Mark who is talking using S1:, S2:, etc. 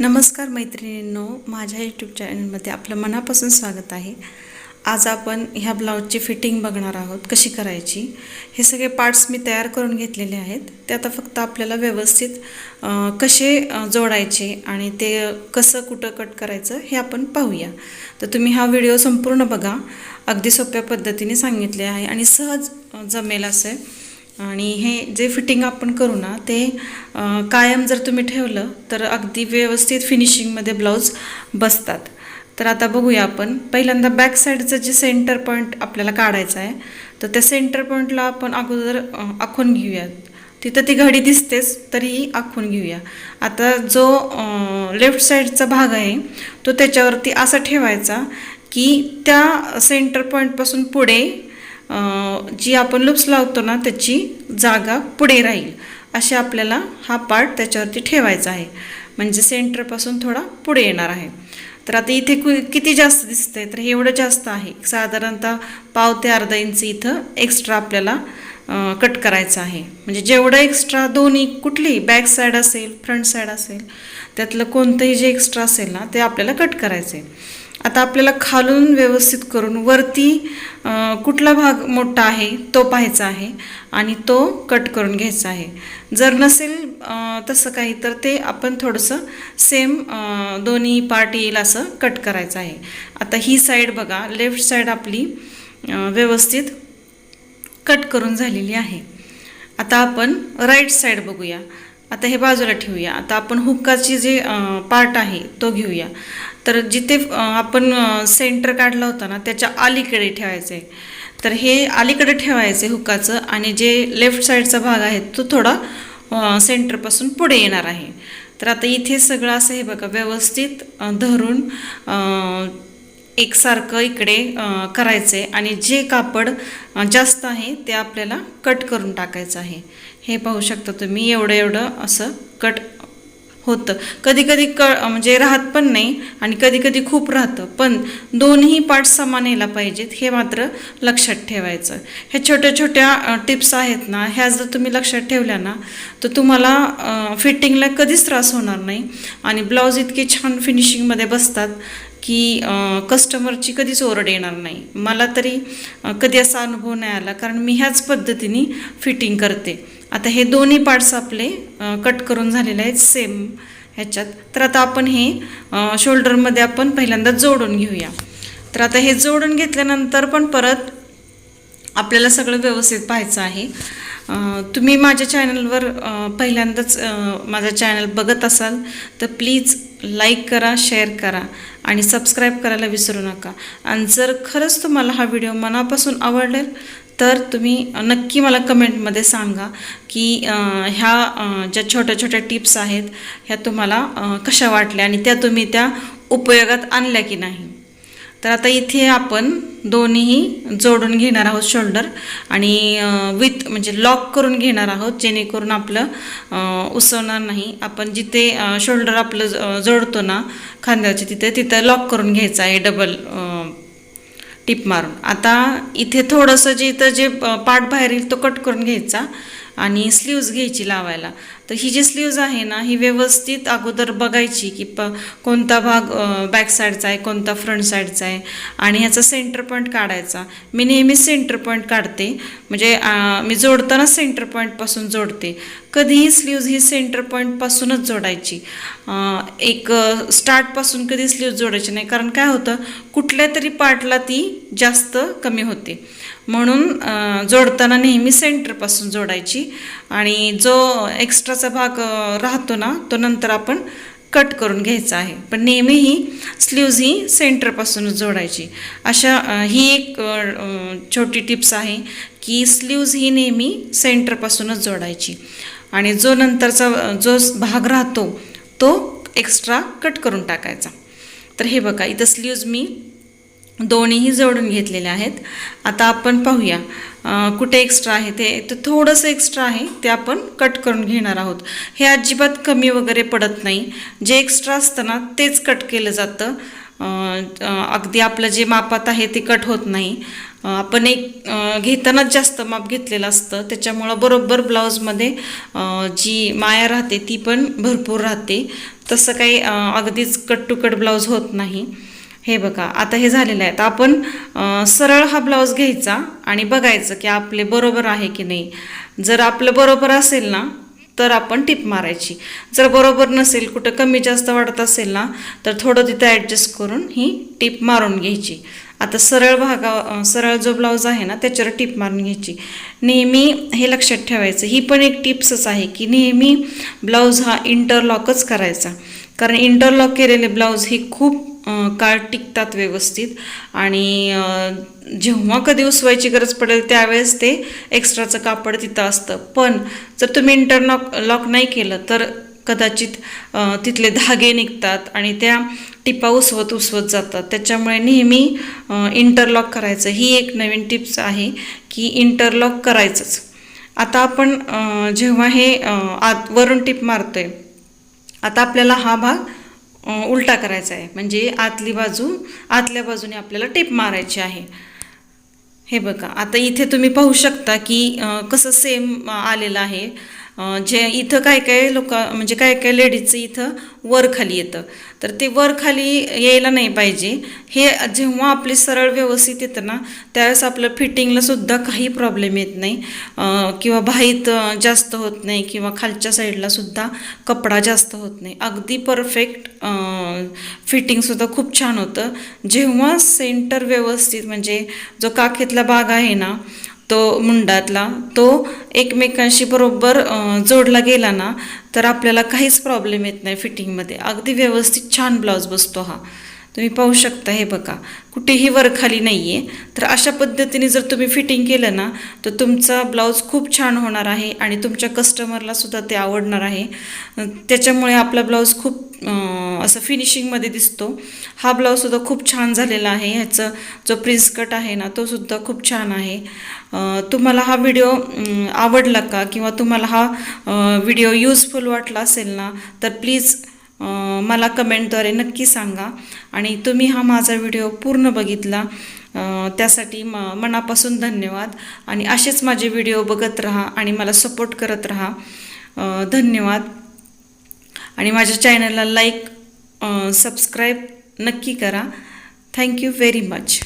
S1: नमस्कार मैत्रिणींनो माझ्या यूट्यूब चॅनलमध्ये आपलं मनापासून स्वागत आहे. आज आपण ह्या ब्लाऊजची फिटिंग बघणार आहोत कशी करायची? हे सगळे पार्ट्स मी तयार करून घेतलेले आहेत. ते आता फक्त आपल्याला व्यवस्थित कसे जोडायचे आणि ते कसं कुठं कट करायचं हे आपण पाहूया. तर तुम्ही हा व्हिडिओ संपूर्ण बघा. अगदी सोप्या पद्धतीने सांगितले आहे आणि सहज जमेल असं आहे. आणि हे जे फिटिंग आपण करू ना ते कायम जर तुम्ही ठेवलं तर अगदी व्यवस्थित फिनिशिंगमध्ये ब्लाऊज बसतात. तर आता बघूया आपण. पहिल्यांदा बॅक साईडचं जे सेंटर पॉईंट आपल्याला काढायचं आहे तर त्या सेंटर पॉईंटला आपण अगोदर आखून घेऊयात. तिथं ती घडी दिसतेच तरीही आखून घेऊया. आता जो लेफ्ट साईडचा भाग आहे तो त्याच्यावरती असा ठेवायचा की त्या सेंटर पॉईंटपासून पुढे जी आपण लुप्स लावतो ना त्याची जागा पुढे राहील. असे आपल्याला हा पार्ट त्याच्यावरती ठेवायचा आहे. म्हणजे सेंटरपासून थोडा पुढे येणार आहे. तर आता इथे कु- किती जास्त दिसतंय? तर हे एवढं जास्त आहे. साधारणतः पाव ते अर्धा इंच इथं एक्स्ट्रा आपल्याला कट करायचं आहे. म्हणजे जेवढं एक्स्ट्रा दोन्ही कुठलीही बॅक साईड असेल फ्रंट साईड असेल त्यातलं कोणतंही जे एक्स्ट्रा असेल ना ते आपल्याला कट करायचं आहे आता आपल्याला खालून व्यवस्थित करून वरती कुठला भाग मोठा आहे तो पाहायचा आहे आणि तो कट करून घ्यायचा आहे. जर नसेल तसं काही तर ते आपण थोडंसं सेम दोन्ही पार्ट येईल असं कट करायचं आहे. आता ही साईड बघा लेफ्ट साईड आपली व्यवस्थित कट करून झालेली आहे. आता आपण राईट साईड बघूया. आता हे बाजूला ठेवूया. आता आपण हुक्काची जे पार्ट आहे तो घेऊया. तर जिथे आपण सेंटर काढला होता ना त्याच्या अलीकडे ठेवायचं. आहे तर हे अलीकडे ठेवायचं आहे हुकाचं आणि जे लेफ्ट साईडचा भाग आहे तो थोडा सेंटरपासून पुढे येणार आहे. तर आता इथे सगळं असं हे बघा व्यवस्थित धरून एकसारखं इकडे करायचं आहे आणि जे कापड जास्त आहे ते आपल्याला कट करून टाकायचं आहे. हे पाहू शकता तुम्ही एवढं एवढं असं कट होतं. कधी कधी क म्हणजे राहत पण नाही आणि कधी कधी खूप राहतं. पण दोन्ही पार्ट समान यायला पाहिजेत हे मात्र लक्षात ठेवायचं. ह्या छोट्या छोट्या टिप्स आहेत ना ह्या जर तुम्ही लक्षात ठेवल्या ना तर तुम्हाला फिटिंगला कधीच त्रास होणार नाही आणि ब्लाऊज इतके छान फिनिशिंगमध्ये बसतात की कस्टमरची कधीच ओरड येणार नाही. मला तरी कधी असा अनुभव नाही आला कारण मी ह्याच पद्धतीने फिटिंग करते. आता हे दोन्ही पार्ट्स आपले कट करून झालेले आहेत सेम ह्याच्यात. तर आता आपण हे शोल्डरमध्ये आपण पहिल्यांदा जोडून घेऊया. तर आता हे जोडून घेतल्यानंतर पण परत आपल्याला सगळं व्यवस्थित पाहायचं आहे. तुम्ही माझ्या चॅनलवर पहिल्यांदाच माझा चॅनल बघत असाल तर प्लीज लाईक करा शेअर करा आणि सबस्क्राईब करायला विसरू नका. आणि जर खरंच तुम्हाला हा व्हिडिओ मनापासून आवडलेल तर तुम्ही नक्की मला कमेंटमध्ये सांगा की ह्या ज्या छोट्या छोट्या टिप्स आहेत ह्या तुम्हाला कशा वाटल्या आणि त्या तुम्ही त्या उपयोगात आणल्या की नाही. तर आता इथे आपण दोन्हीही जोडून घेणार आहोत शोल्डर आणि विथ म्हणजे लॉक करून घेणार आहोत जेणेकरून आपलं उसवणार नाही. आपण जिथे शोल्डर आपलं ज- जोडतो ना खांद्याचे तिथे तिथं लॉक करून घ्यायचं आहे डबल टिप मारून. आता इथे थोडंसं जे इथं जे पार्ट बाहेर येईल तो कट करून घ्यायचा आणि स्लीव्ज घ्यायची लावायला. तर ही जी स्लीव्ज आहे ना ही व्यवस्थित अगोदर बघायची की प कोणता भाग बॅक साईडचा आहे कोणता फ्रंट साईडचा आहे आणि ह्याचा सेंटर पॉईंट काढायचा. मी नेहमी सेंटर पॉईंट काढते. म्हणजे मी जोडताना सेंटर पॉईंटपासून जोडते. कधीही स्लीव्ज ही सेंटर पॉईंटपासूनच जोडायची. एक स्टार्टपासून कधी स्लीव्ज जोडायची नाही. कारण काय होतं कुठल्या तरी पार्टला ती जास्त कमी होते. म्हणून जोडताना नेहमी सेंटरपासून जोडायची. आणि जो एक्स्ट्रा एक्स्ट्राचा भाग राहतो ना तो नंतर आपण कट करून घ्यायचा आहे. पण नेहमी ही स्लीव्ज ही सेंटरपासूनच जोडायची. अशा ही एक छोटी टिप्स आहे की स्लीव्ज ही नेहमी सेंटरपासूनच जोडायची. आणि जो नंतरचा जो भाग राहतो तो एक्स्ट्रा कट करून टाकायचा. तर हे बघा इथं स्लीव्ज मी दोन्हीही जोडून घेतलेले आहेत. आता आपण पाहूया कुठे एक्स्ट्रा आहे ते. तर थोडंसं एक्स्ट्रा आहे ते आपण कट करून घेणार आहोत. हे अजिबात कमी वगैरे पडत नाही. जे एक्स्ट्रा असतं ना तेच कट केलं जातं. अगदी आपलं जे मापात आहे ते कट होत नाही. आपण एक घेतानाच जास्त माप घेतलेलं असतं. त्याच्यामुळं बरोबर ब्लाऊजमध्ये जी माया राहते ती पण भरपूर राहते. तसं काही अगदीच कट टू कट ब्लाऊज होत नाही. हे बघा आता हे झालेलं आहे. तर आपण सरळ हा ब्लाऊज घ्यायचा आणि बघायचं की आपले बरोबर आहे की नाही. जर आपलं बरोबर असेल ना तर आपण टिप मारायची. जर बरोबर नसेल कुठं कमी जास्त वाटत असेल ना तर थोडं तिथं ॲडजस्ट करून ही टिप मारून घ्यायची. आता सरळ भागा सरळ जो ब्लाऊज आहे ना त्याच्यावर टिप मारून घ्यायची. नेहमी हे लक्षात ठेवायचं. ही पण एक टिप्सच आहे की नेहमी ब्लाऊज हा इंटरलॉकच करायचा. कारण इंटरलॉक केलेले ब्लाऊज ही खूप काळ टिकतात व्यवस्थित. आणि जेव्हा कधी उसवायची गरज पडेल त्यावेळेस ते एक्स्ट्राचं कापड तिथं असतं. पण जर तुम्ही इंटरलॉक लॉक नाही केलं तर कदाचित तिथले धागे निघतात आणि त्या टिपा उसवत उसवत जातात. त्याच्यामुळे नेहमी इंटरलॉक करायचं. ही एक नवीन टिप्स आहे की इंटरलॉक करायचंच. आता आपण जेव्हा हे आत वरून टिप मारतोय आता आपल्याला हा भाग उलटा करायचा आहे. म्हणजे आतली बाजू आतल्या बाजूने आपल्याला टेप मारायची आहे. हे बघा. आता इथे तुम्ही पाहू शकता की कसं सेम आलेलं आहे. जे इथं काय काय लोक म्हणजे काय काय लेडीजचं इथं वर खाली येतं. तर ते वर खाली यायला नाही पाहिजे. हे जेव्हा आपली सरळ व्यवस्थित येतं ना त्यावेळेस आपलं फिटिंगलासुद्धा काही प्रॉब्लेम येत नाही. किंवा बाहीत जास्त होत नाही किंवा खालच्या साईडलासुद्धा कपडा जास्त होत नाही. अगदी परफेक्ट फिटिंगसुद्धा खूप छान होतं. जेव्हा सेंटर व्यवस्थित म्हणजे जो काखेतला भाग आहे ना तो मुंडातला तो एकमेकांशी बरोबर जोडला गेला ना तर आपल्याला काहीच प्रॉब्लेम येत नाही फिटिंगमध्ये अगदी व्यवस्थित छान ब्लाऊज बसतो हा. तुम्ही पाहू शकता हे बघा. कुठेही वरखाली नाही आहे तर अशा पद्धतीने जर तुम्ही फिटिंग केलं ना तर तुमचा ब्लाऊज खूप छान होणार आहे आणि तुमच्या कस्टमरलासुद्धा ते आवडणार आहे. त्याच्यामुळे आपला ब्लाऊज खूप असं फिनिशिंगमध्ये दिसतो. हा ब्लाऊजसुद्धा खूप छान झालेला आहे. ह्याचं जो प्रिन्स कट आहे ना तो सुद्धा खूप छान आहे. तुम्हाला हा व्हिडिओ आवडला का? किंवा तुम्हाला हा व्हिडिओ युजफुल वाटला असेल ना तर प्लीज मला कमेंटद्वारे नक्की सांगा. आणि तुम्ही हा माझा व्हिडिओ पूर्ण बघितला त्यासाठी म मनापासून धन्यवाद. आणि असेच माझे व्हिडिओ बघत राहा आणि मला सपोर्ट करत राहा. धन्यवाद. आणि माझ्या चॅनलला लाईक सबस्क्राईब नक्की करा. Thank you very much